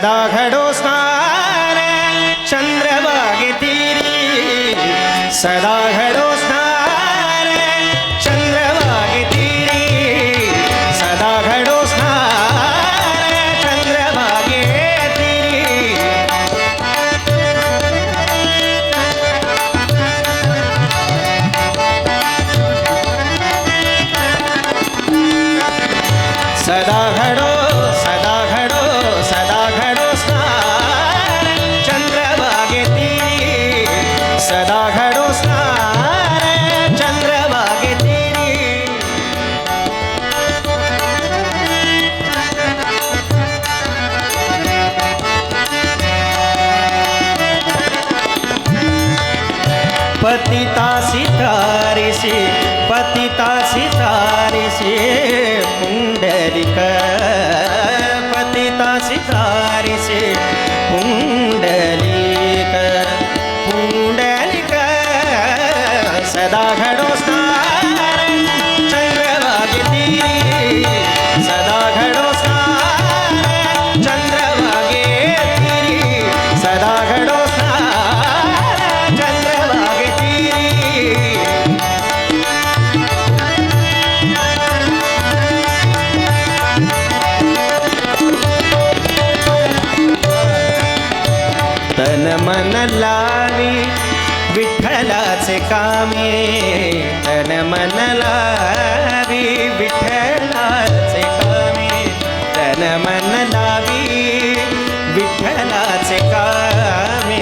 सदा घडो स्नान चंद्रभागे तीरी। सदा घडो स्नान चंद्रभागे तीरी। सदा घडो स्नान चंद्रभागे सदा घडो पतिता सितारिषि पतिता सितारिषि पुण्डलिक तन मन लावी विठ्ठलाचे कामे. तन मन लावी विठ्ठलाचे कामे. तन मन लावी विठ्ठलाचे कामे.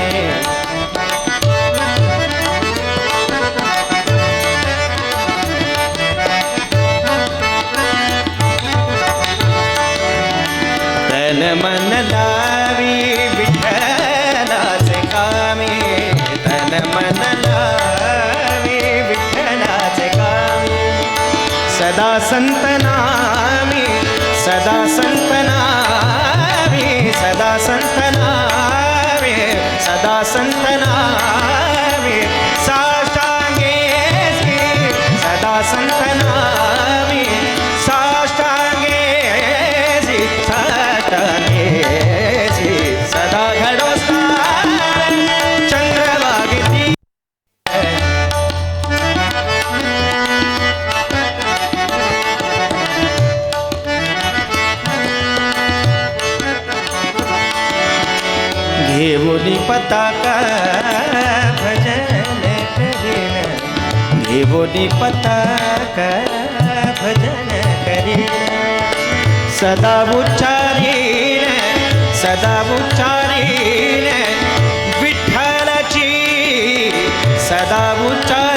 तन मन सदा घेऊनी पताका भजन करीन घेऊनी पताका भजन करीन सदा उच्चारीन सदा उच्चारीन विठ्ठलाची सदा उच्चारीन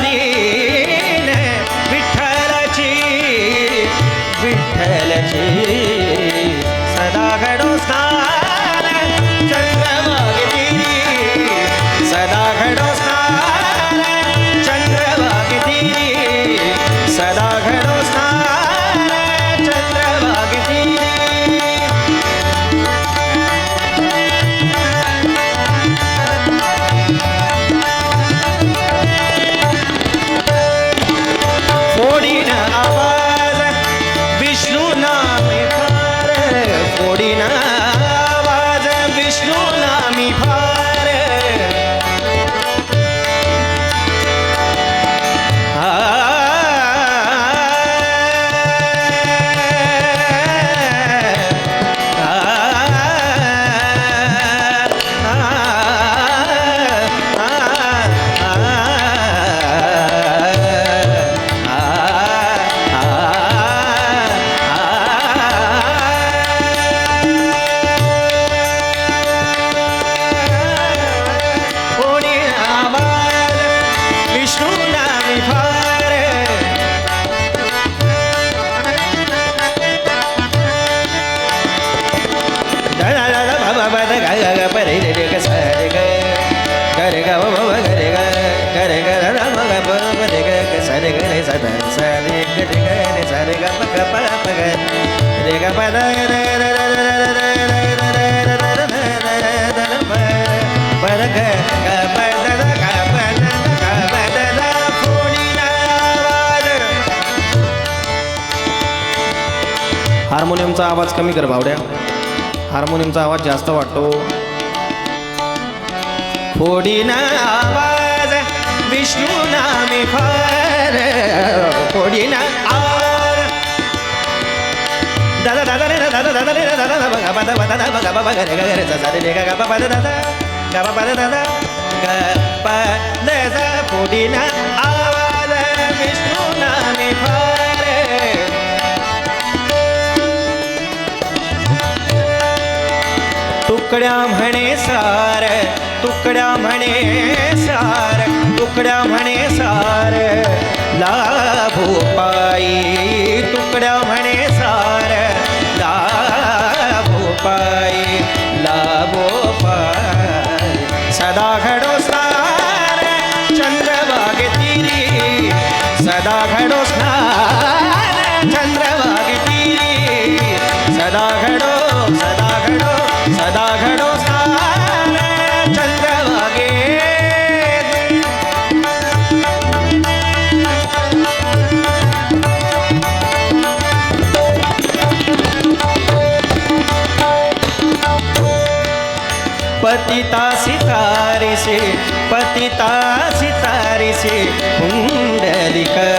हार्मोनियमचा आवाज कमी कर भावड्या. हार्मोनियमचा आवाज जास्त वाटतो. फोडीना आवाज विष्णू नामी फार फोडीना आवाज दादा दादा रे दादा दादा रे दादा दादा बघा बघा बघा बघा बघा बघा रे गा रे दादा रे गा गा दादा गा बघा दादा गा पा दादा फोडीना आवाज विष्णू नामी फार तुकड्या म्हणे सार तुकड्या म्हणे सार तुकड्या म्हणे सार लाभो पायी. तुकड्या म्हणे सार लाभो पायी लाभो पायी. सदा घडो सार चंद्र तिरी. सदा घडो सार चंद्र पतिता सितारिषे से पतिता सितारिषे से